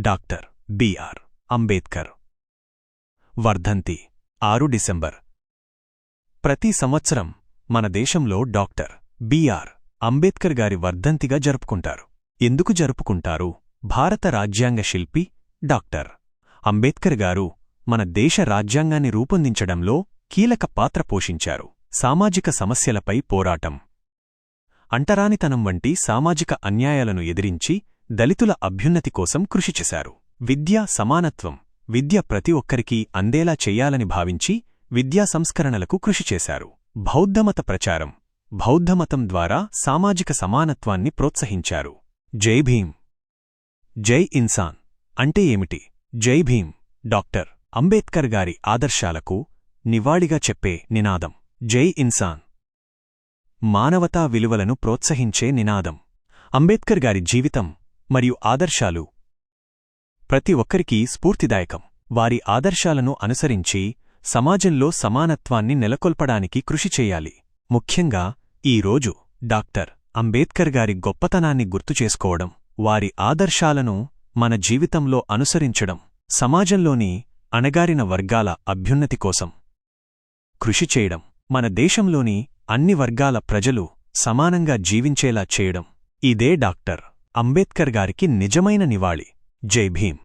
Doctor BR Ambedkar. వర్ధంతి ఆరు December. ప్రతి సంవత్సరం మన దేశంలో డాక్టర్ బిఆర్ అంబేద్కర్ గారి వర్ధంతిగా జరుపుకుంటారు. ఎందుకు జరుపుకుంటారు? భారత రాజ్యాంగ శిల్పి డాక్టర్ అంబేద్కర్ గారు మన దేశ రాజ్యాంగాన్ని రూపొందించడంలో కీలక పాత్ర పోషించారు. సామాజిక సమస్యలపై పోరాటం అంటరానితనం వంటి సామాజిక అన్యాయాలను ఎదిరించి దళితుల అభ్యున్నతి కోసం కృషి చేశారు. విద్య సమానత్వం విద్య ప్రతి ఒక్కరికీ అందేలా చెయ్యాలని భావించి విద్యా సంస్కరణలకు కృషి చేశారు. బౌద్ధమత ప్రచారం బౌద్ధమతం ద్వారా సామాజిక సమానత్వాన్ని ప్రోత్సహించారు. జై భీం జై ఇన్సాన్. అంటే ఏమిటి? జై భీం డాక్టర్ అంబేద్కర్ గారి ఆదర్శాలకు నివాళిగా చెప్పే నినాదం. జై ఇన్సాన్. మానవతా విలువలను ప్రోత్సహించే నినాదం. అంబేద్కర్ గారి జీవితం మరియు ఆదర్శాలు. ప్రతి ఒక్కరికీ స్ఫూర్తిదాయకం. వారి ఆదర్శాలను అనుసరించి సమాజంలో సమానత్వాన్ని నెలకొల్పడానికి కృషి చేయాలి. ముఖ్యంగా ఈ రోజు డాక్టర్ అంబేద్కర్ గారి గొప్పతనాన్ని గుర్తుచేసుకోవడం వారి ఆదర్శాలను మన జీవితంలో అనుసరించడం సమాజంలోని అణగారిన వర్గాల అభ్యున్నతి కోసం కృషి చేయడం మన దేశంలోని అన్ని వర్గాల ప్రజలు సమానంగా జీవించేలా చేయడం. ఇదే డాక్టర్ అంబేద్కర్ గారికి నిజమైన నివాళి. జై భీం